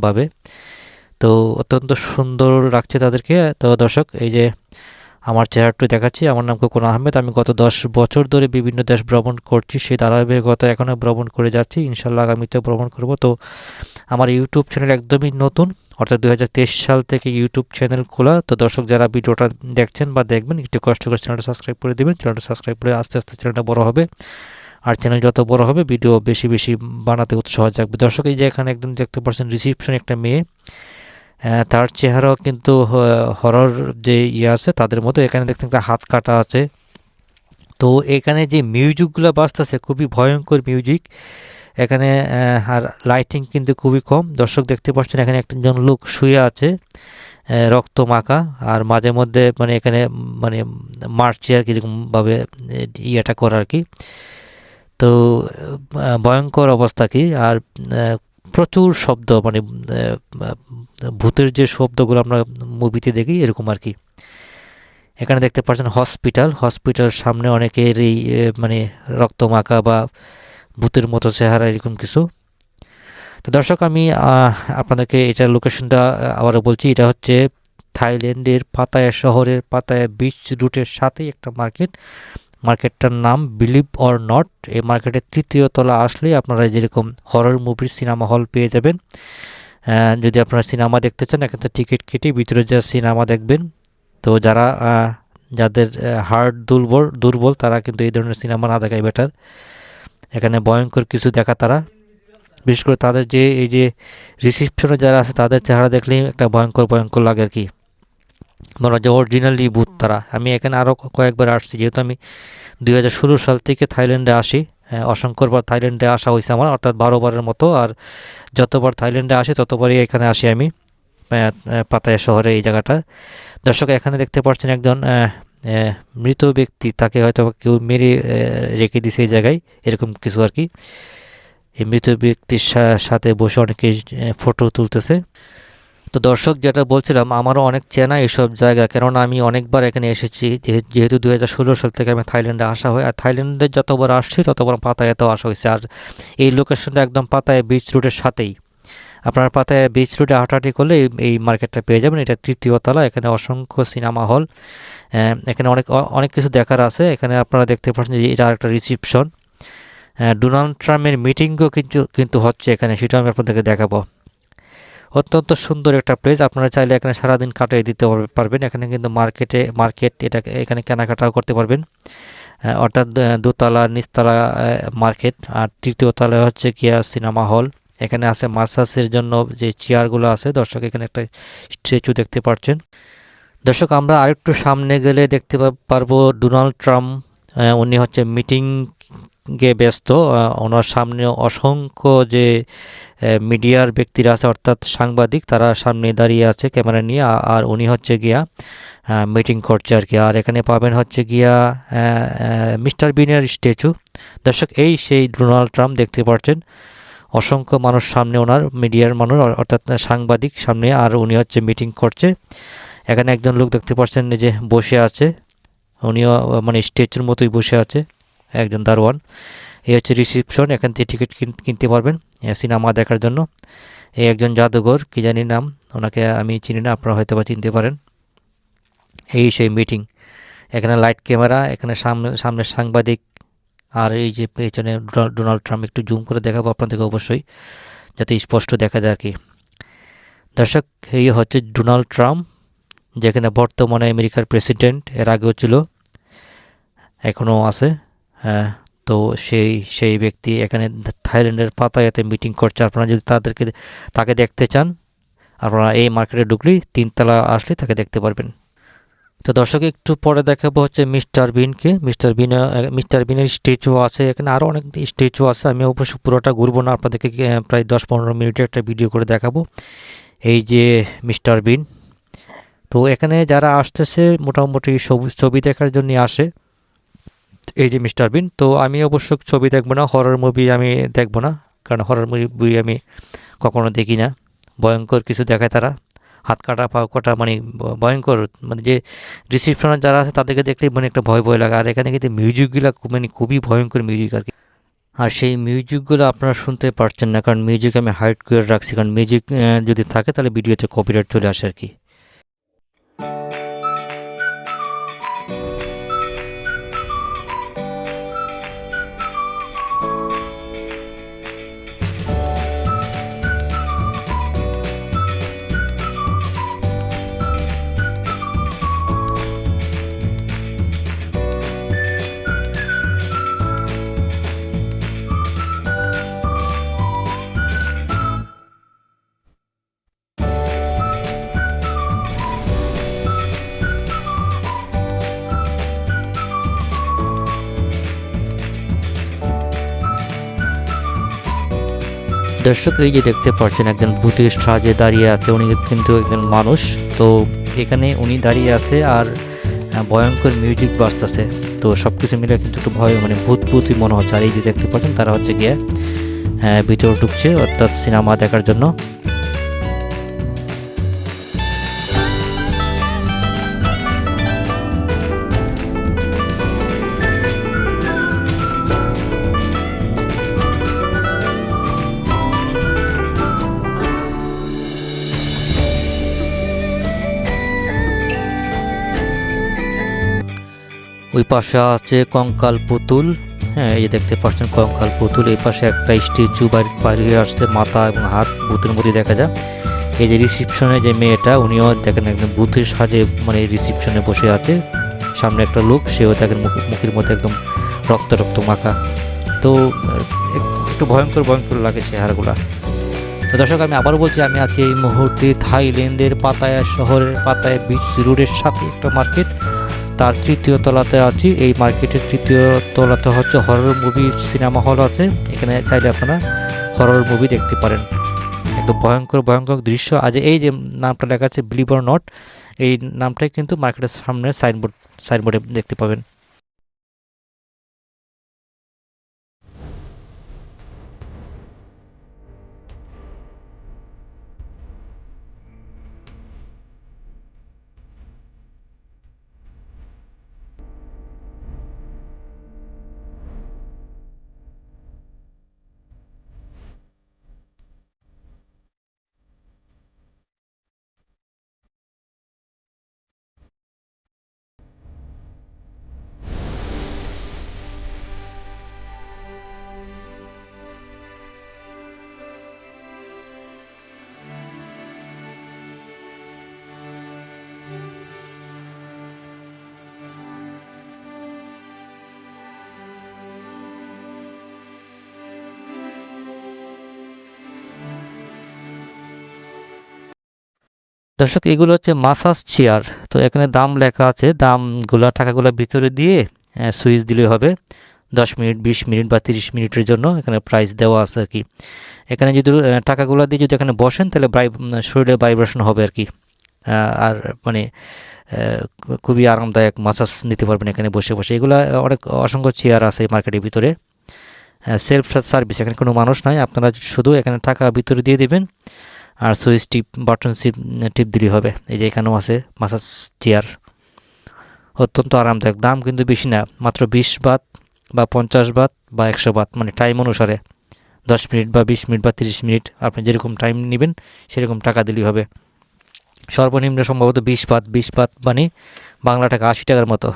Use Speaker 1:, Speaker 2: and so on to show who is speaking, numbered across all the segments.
Speaker 1: অঙ্গভঙ্গিভাবে তো অত্যন্ত সুন্দর লাগছে তাদেরকে। তো দর্শক, এই যে আমার চেহারাটি দেখাচ্ছি, আমার নাম কোন আহমেদ। আমি গত দশ বছর ধরে বিভিন্ন দেশ ভ্রমণ করছি, সেই ধারাবাহিকতা এখনও ভ্রমণ করে যাচ্ছি। ইনশাল্লাহ আগামীতে ভ্রমণ করব। তো আমার ইউটিউব চ্যানেল একদমই নতুন, অর্থাৎ দু হাজার তেইশ সাল থেকে ইউটিউব চ্যানেল খোলা। তো দর্শক, যারা ভিডিওটা দেখছেন বা দেখবেন, একটু কষ্ট করে চ্যানেলটা সাবস্ক্রাইব করে দেবেন। চ্যানেলটা সাবস্ক্রাইব করে আস্তে আস্তে চ্যানেলটা বড় হবে। আর চ্যানেল যত বড় হবে ভিডিও বেশি বেশি বানাতে উৎসাহ থাকবে দর্শক, এই যে এখানে একদম দেখতে পাচ্ছেন রিসিপশন একটা মেয়ে তার চেহারাও কিন্তু হরর যে ইয়ে আছে, তাদের মতো। এখানে দেখতে একটা হাত কাটা আছে। তো এখানে যে মিউজিকগুলো বাজতেছে, খুবই ভয়ঙ্কর মিউজিক এখানে আর লাইটিং কিন্তু খুবই কম। দর্শক, দেখতে পাচ্ছেন এখানে একজন লোক শুয়ে আছে রক্ত মাখা। আর মাঝে মধ্যে মানে এখানে মানে মারছে আর কীরকমভাবে ইয়েটা করা আর কি। তো ভয়ঙ্কর অবস্থা কি? আর প্রচুর শব্দ মানে ভূতের যে শব্দগুলো আমরা মুভিতে দেখি, এরকম আর কি। এখানে দেখতে পাচ্ছেন হসপিটাল। হসপিটাল সামনে অনেকের এই মানে রক্তমাখা বা ভূতের মতো চেহারা, এরকম কিছু। তো দর্শক, আমি আপনাদেরকে এটা লোকেশনটা আবারও বলছি, এটা হচ্ছে থাইল্যান্ডের পাতায়া শহরের পাতায়া বিচ রুটের সাথেই একটা মার্কেট মার্কেটটার নাম বিলিভ অর নট। এই মার্কেটের তৃতীয় তলা আসলেই আপনারা যেরকম হরর মুভির সিনেমা হল পেয়ে যাবেন। যদি আপনারা সিনেমা দেখতে চান, এখান থেকে টিকিট কেটে ভিতরে যা সিনেমা দেখবেন। তো যারা যাদের হার্ট দুর্বল দুর্বল, তারা কিন্তু এই ধরনের সিনেমা না দেখাই বেটার এখানে ভয়ঙ্কর কিছু দেখা তারা। বিশেষ করে তাদের যে, এই যে রিসিপশনে যারা আছে, তাদের চেহারা দেখলেই একটা ভয়ঙ্কর ভয়ঙ্কর লাগে আর কি। মনে হয় যে অরিজিনালি বুথ তারা। আমি এখানে আরও কয়েকবার আসছি, যেহেতু আমি দুই হাজার ষোলো সাল থেকে থাইল্যান্ডে আসি অসংখ্যবার থাইল্যান্ডে আসা হয়েছে আমার, অর্থাৎ বারোবারের মতো, আর যতবার থাইল্যান্ডে আসি, ততবারই এখানে আসি আমি পাতায়া শহরে এই জায়গাটা। দর্শক, এখানে দেখতে পাচ্ছেন একজন মৃত ব্যক্তি, তাকে হয়তো কেউ মেরে রেখে দিছে এই জায়গায়, এরকম কিছু আর কি। এই মৃত ব্যক্তির সাথে বসে অনেকে ফটো তুলতেছে। তো দর্শক, যেটা বলছিলাম, আমারও অনেক চেনা এসব জায়গা, কেননা আমি অনেকবার এখানে এসেছি। যেহেতু দু হাজার ষোলো সাল থেকে আমি থাইল্যান্ডে আসা হয়, আর থাইল্যান্ডে যতবার আসছি, ততবার পাতায়াতেও আসা হয়েছে। আর এই লোকেশনটা একদম পাতায় বিচ রুটের সাথেই। আপনার পাতায় বিচ রুটে হাঁটাহাঁটি করলে এই মার্কেটটা পেয়ে যাবেন। এটা তৃতীয় তলা, এখানে অসংখ্য সিনেমা হল এখানে অনেক অনেক কিছু দেখার আছে। এখানে আপনারা দেখতে পাচ্ছেন যে, এটা একটা রিসিপশন ডোনাল্ড ট্রাম্পের মিটিংও কিন্তু কিন্তু হচ্ছে এখানে, সেটা আমি আপনাদেরকে দেখাবো। অত্যন্ত সুন্দর একটা প্লেস আপনারা চাইলে এখানে সারাদিন কাটিয়ে দিতে পারবেন। এখানে কিন্তু মার্কেটে মার্কেট এটা এখানে কেনাকাটাও করতে পারবেন। অর্থাৎ দোতলা, নিচতলা মার্কেট আর তৃতীয় তলায় হচ্ছে গিয়া সিনেমা হল এখানে আছে মাসাসের জন্য যে চেয়ারগুলো আছে, দর্শক এখানে একটা স্ট্যাচু দেখতে পাচ্ছেন দর্শক, আমরা আরেকটু সামনে গেলে দেখতে পারব ডোনাল্ড ট্রাম্প। উনি হচ্ছে মিটিং গে ব্যস্ত ওনার সামনে অসংখ্য যে মিডিয়ার ব্যক্তিরা আছে, অর্থাৎ সাংবাদিক, তারা সামনে দাঁড়িয়ে আছে ক্যামেরা নিয়ে আর উনি হচ্ছে গিয়া মিটিং করছে আর কি। আর এখানে পাবেন হচ্ছে গিয়া মিস্টার বিনের স্ট্যাচু। দর্শক, এই সেই ডোনাল্ড ট্রাম্প দেখতে পাচ্ছেন, অসংখ্য মানুষ সামনে ওনার, মিডিয়ার মানুষ অর্থাৎ সাংবাদিক সামনে, আর উনি হচ্ছে মিটিং করছে। এখানে একজন লোক দেখতে পাচ্ছেন যে বসে আছে, উনিও মানে স্ট্যাচুর মতোই বসে আছে। একজন দারোয়ান। এই হচ্ছে রিসিপশন এখান থেকে টিকিট কিনতে পারবেন সিনেমা দেখার জন্য। এই একজন জাদুঘর, কী জানি নাম, ওনাকে আমি চিনি না, আপনারা হয়তো বা চিনতে পারেন। এই সেই মিটিং এখানে লাইট ক্যামেরা এখানে সামনে সামনে সাংবাদিক, আর এই যে পেছনে ডোনাল্ড ট্রাম্প, একটু জুম করে দেখাবো আপনাদেরকে অবশ্যই, যাতে স্পষ্ট দেখা যায় আর কি। দর্শক, এই হচ্ছে ডোনাল্ড ট্রাম্প, যেখানে বর্তমানে আমেরিকার প্রেসিডেন্ট এর আগেও ছিল, এখনও আছে। হ্যাঁ তো সেই সেই ব্যক্তি এখানে থাইল্যান্ডের পাতায়াতে মিটিং করছে। আপনারা যদি তাদেরকে তাকে দেখতে চান, আপনারা এই মার্কেটে ঢুকলেই তিনতলা আসলে তাকে দেখতে পারবেন। তো দর্শক, একটু পরে দেখাবো হচ্ছে মিস্টার বিনকে। মিস্টার বিন মিস্টার বিনের স্ট্যাচু আছে এখানে। আরও অনেক স্ট্যাচু আছে। আমি অবশ্য পুরোটা ঘুরবো না, আপনাদেরকে প্রায় দশ পনেরো মিনিটের একটা ভিডিও করে দেখাবো। এই যে মিস্টার বিন। তো এখানে যারা আসতেছে, মোটামুটি ছবি দেখার জন্য আসে। এই যে মিস্টার বিন, তো আমি অবশ্য ছবি দেখব না হরর মুভি আমি দেখব না, কারণ হরর মুভি আমি কখনো দেখি না। ভয়ঙ্কর কিছু দেখায় তারা, হাত কাটা, পা কাটা মানে ভয়ঙ্কর মানে যে রিসিপশনে যারা আছে তাদেরকে দেখলেই মানে একটা ভয় ভয় লাগে। আর এখানে কিন্তু মিউজিকগুলো মানে খুবই ভয়ঙ্কর মিউজিক আর কি। আর সেই মিউজিকগুলো আপনারা শুনতে পারছেন না, কারণ মিউজিক আমি হাইড করে রাখছি, কারণ মিউজিক যদি থাকে তাহলে ভিডিওতে কপিরাইট চলে আসে আর কি। দর্শক, এই যে দেখতে পাচ্ছেন, একজন ভূতের সাজে দাঁড়িয়ে আছে। উনি কিন্তু একজন মানুষ। তো এখানে উনি দাঁড়িয়ে আছে আর ভয়ঙ্কর মিউজিক বাজতেছে। তো সব কিছু মিলে কিন্তু একটু ভয় মানে ভূত ভূতই মনে হচ্ছে। আর এই যে দেখতে পাচ্ছেন, তারা হচ্ছে গিয়ে হ্যাঁ ভিতরে ঢুকছে, অর্থাৎ সিনেমা দেখার জন্য। ওই পাশে আছে কঙ্কাল পুতুল। হ্যাঁ এই দেখতে পাচ্ছেন কঙ্কাল পুতুল। এই পাশে একটা স্ট্যাচু বাইরে আসছে মাথা এবং হাত, ভূতের মধ্যে দেখা যায়। এই যে রিসিপশনে যে মেয়েটা, উনিও দেখেন একদম ভূতের সাজে মানে রিসিপশনে বসে আছে। সামনে একটা লোক, সেও দেখেন মুখ- মুখের মধ্যে একদম রক্ত রক্ত মাখা। তো, একটু ভয়ঙ্কর ভয়ঙ্কর লাগে চেহারাগুলা। তো দর্শক, আমি আবার বলছি, আমি আছি এই মুহূর্তে থাইল্যান্ডের পাতায়া শহরের পাতায়া বিচ রোডের সাথে একটা মার্কেট তার তৃতীয় তলাতে আছি। এই মার্কেটের তৃতীয় তলাতে হচ্ছে হরর মুভি সিনেমা হল আছে। এখানে চাইলে আপনারা হরর মুভি দেখতে পারেন। একদম ভয়ঙ্কর ভয়ঙ্কর দৃশ্য। আজ এই যে নামটা লেখা আছে বিলিভার নট এই নামটাই কিন্তু মার্কেটের সামনে সাইনবোর্ড সাইনবোর্ডে দেখতে পাবেন। দর্শক, এগুলো হচ্ছে মাসাজ চেয়ার। তো এখানে দাম লেখা আছে, দামগুলা, টাকাগুলো ভিতরে দিয়ে সুইচ দিলে হবে। দশ মিনিট, বিশ মিনিট বা তিরিশ মিনিটের জন্য এখানে প্রাইস দেওয়া আছে আর কি। এখানে যদি টাকাগুলো দিয়ে যদি এখানে বসেন, তাহলে ভাই শরীরে ভাইব্রেশন হবে আর কি। আর মানে খুবই আরামদায়ক মাসাজ নিতে পারবেন এখানে বসে বসে। এগুলো অনেক অসংখ্য চেয়ার আছে মার্কেটের ভিতরে। সেলফ সার্ভিস, এখানে কোনো মানুষ নাই। আপনারা শুধু এখানে টাকা ভিতরে দিয়ে দেবেন। আর সুইচ টিপ, বাটন সিপ টিপ দিলেই হবে। এই যে এখানেও আছে মাসাজ চেয়ার। অত্যন্ত আরামদায়ক, দাম কিন্তু বেশি না, মাত্র বিশ বাত বা পঞ্চাশ বাত বা একশো বাত মানে টাইম অনুসারে। দশ মিনিট বা বিশ মিনিট বা তিরিশ মিনিট, আপনি যেরকম টাইম নেবেন, সেরকম টাকা দিলেই হবে। সর্বনিম্ন সম্ভবত বিশ বাত বিশ বাত মানে বাংলা টাকা আশি টাকার মতো।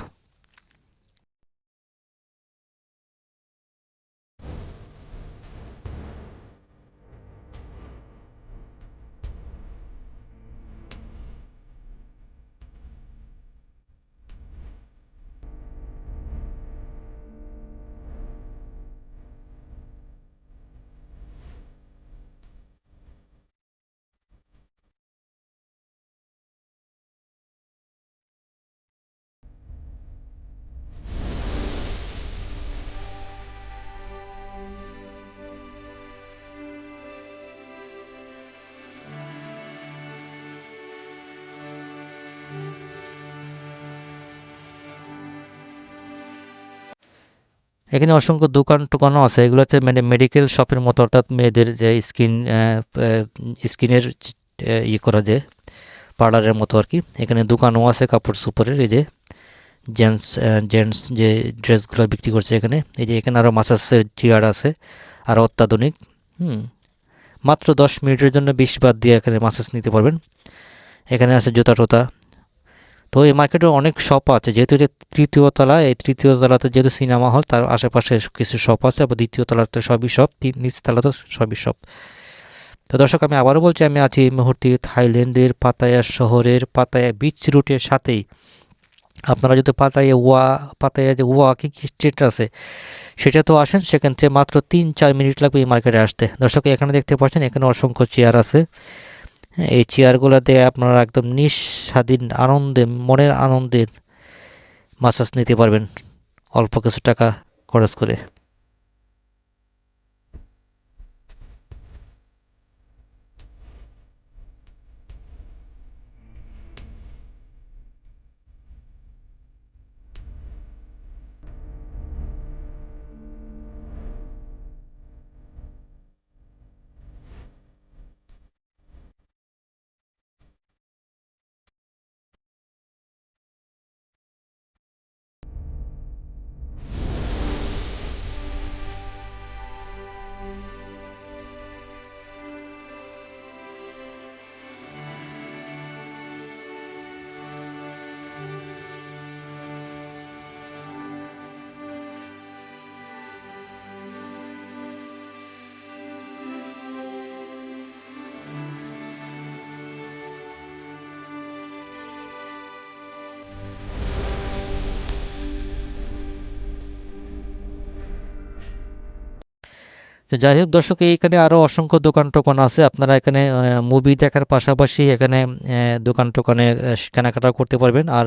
Speaker 1: এখানে অসংখ্য দোকান টোকানও আছে। এগুলো হচ্ছে মানে মেডিকেল শপের মতো, অর্থাৎ মেয়েদের যে স্কিন স্কিনের ইয়ে করা যায় পার্লারের মতো আর কি এখানে দোকানও আছে কাপড় সুপারের, এই যে জেন্টস জেন্টস যে ড্রেসগুলো বিক্রি করছে এখানে। এই যে এখানে আরও মাসাজের চেয়ার আছে, আর অত্যাধুনিক, হুম। মাত্র দশ মিনিটের জন্য বিশ বাদ দিয়ে এখানে মাসাজ নিতে পারবেন। এখানে আছে জুতা টোতা তো এই মার্কেটে অনেক শপ আছে। যেহেতু এটা তৃতীয় তলা, এই তৃতীয় তলাতে যেহেতু সিনেমা হল তার আশেপাশে কিছু শপ আছে এবং দ্বিতীয় তলাতে সবই শপ তিন নিচ তলাতে সবই শপ তো দর্শক, আমি আবারও বলছি, আমি আছি এই মুহূর্তে থাইল্যান্ডের পাতায়া শহরের পাতায়া বিচ রুটের সাথেই। আপনারা যদি পাতায়া ওয়া, পাতায়া যে ওয়া কি স্ট্রিট আছে, সেটা তো আসেন, সেখান থেকে মাত্র তিন চার মিনিট লাগবে এই মার্কেটে আসতে। দর্শক, এখানে দেখতে পাচ্ছেন, এখানে অসংখ্য চেয়ার আছে। এই চেয়ারগুলোতে আপনারা একদম নিঃস্বাধীন আনন্দে মনের আনন্দের মাসাজ নিতে পারবেন। অল্প কিছু টাকা খরচ করে। তো যাই হোক দর্শক এইখানে আরও অসংখ্য দোকান টোকান আছে। আপনারা এখানে মুভি দেখার পাশাপাশি এখানে দোকান টোকানে আহ, কেনাকাটা করতে পারবেন। আর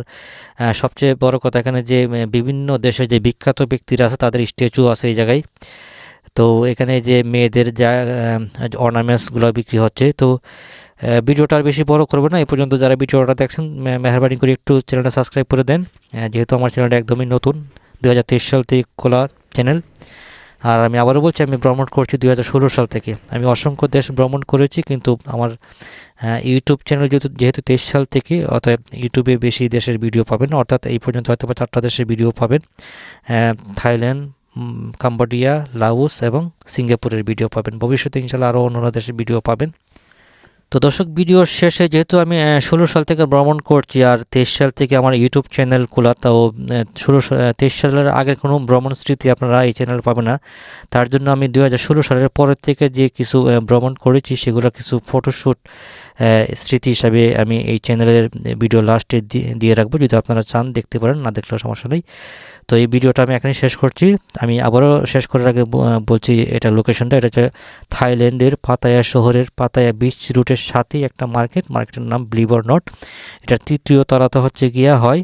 Speaker 1: সবচেয়ে বড় কথা এখানে যে বিভিন্ন দেশে যে বিখ্যাত ব্যক্তিরা আছে তাদের স্ট্যাচু আছে এই জায়গায়। তো এখানে যে মেয়েদের যা অর্নামেন্টসগুলো বিক্রি হচ্ছে। তো ভিডিওটা আর বেশি বড় করব না। এই পর্যন্ত যারা ভিডিওটা দেখছেন মেহরবানি করে একটু চ্যানেলটা সাবস্ক্রাইব করে দেন। যেহেতু আমার চ্যানেলটা একদমই নতুন দু হাজার তেইশ সাল থেকে খোলা চ্যানেল। আর আমি আবারও বলছি, আমি ভ্রমণ করছি দু হাজার ষোলো সাল থেকে। আমি অসংখ্য দেশ ভ্রমণ করেছি, কিন্তু আমার ইউটিউব চ্যানেল যেহেতু যেহেতু তেইশ সাল থেকে অর্থাৎ ইউটিউবে বেশি দেশের ভিডিও পাবেন অর্থাৎ এই পর্যন্ত হয়তো বা চারটা দেশের ভিডিও পাবেন। থাইল্যান্ড কাম্বোডিয়া লাউস এবং সিঙ্গাপুরের ভিডিও পাবেন। ভবিষ্যতে ইনশাল্লাহ আরও অন্যান্য দেশের ভিডিও পাবেন। তো দর্শক ভিডিওর শেষে যেহেতু আমি ষোলো সাল থেকে ভ্রমণ করছি আর তেইশ সাল থেকে আমার ইউটিউব চ্যানেল খোলা তাও ষোলো তেইশ সালের আগের কোনো ভ্রমণ স্মৃতি আপনারা এই চ্যানেল পাবে না। তার জন্য আমি দুই হাজার ষোলো সালের পরের থেকে যে কিছু ভ্রমণ করেছি সেগুলো কিছু ফটোশ্যুট স্মৃতি হিসাবে আমি এই চ্যানেলের ভিডিও লাস্টে দিয়ে রাখব। যদি আপনারা চান দেখতে পারেন, না দেখলেও সমস্যা নেই। তো এই ভিডিওটা আমি এখানে শেষ করছি। আমি আবারও শেষ করার আগে বলছি এটা লোকেশনটা এটা হচ্ছে থাইল্যান্ডের পাতায়া শহরের পাতায়া বিচ রুটের সাথেই একটা মার্কেট, মার্কেটের নাম ব্লিভার নট এটার তৃতীয় তলাতে হচ্ছে গিয়া হয়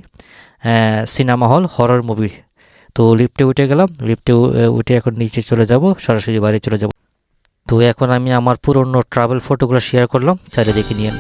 Speaker 1: সিনেমা হল হরর মুভি তো লিফটে উঠে গেলাম লিফটে উঠে এখন নিচে চলে যাব, সরাসরি বাড়ি চলে যাব। তো এখন আমি আমার পুরনো ট্রাভেল ফটোগুলো শেয়ার করলাম, চারিদিকে নিয়ে।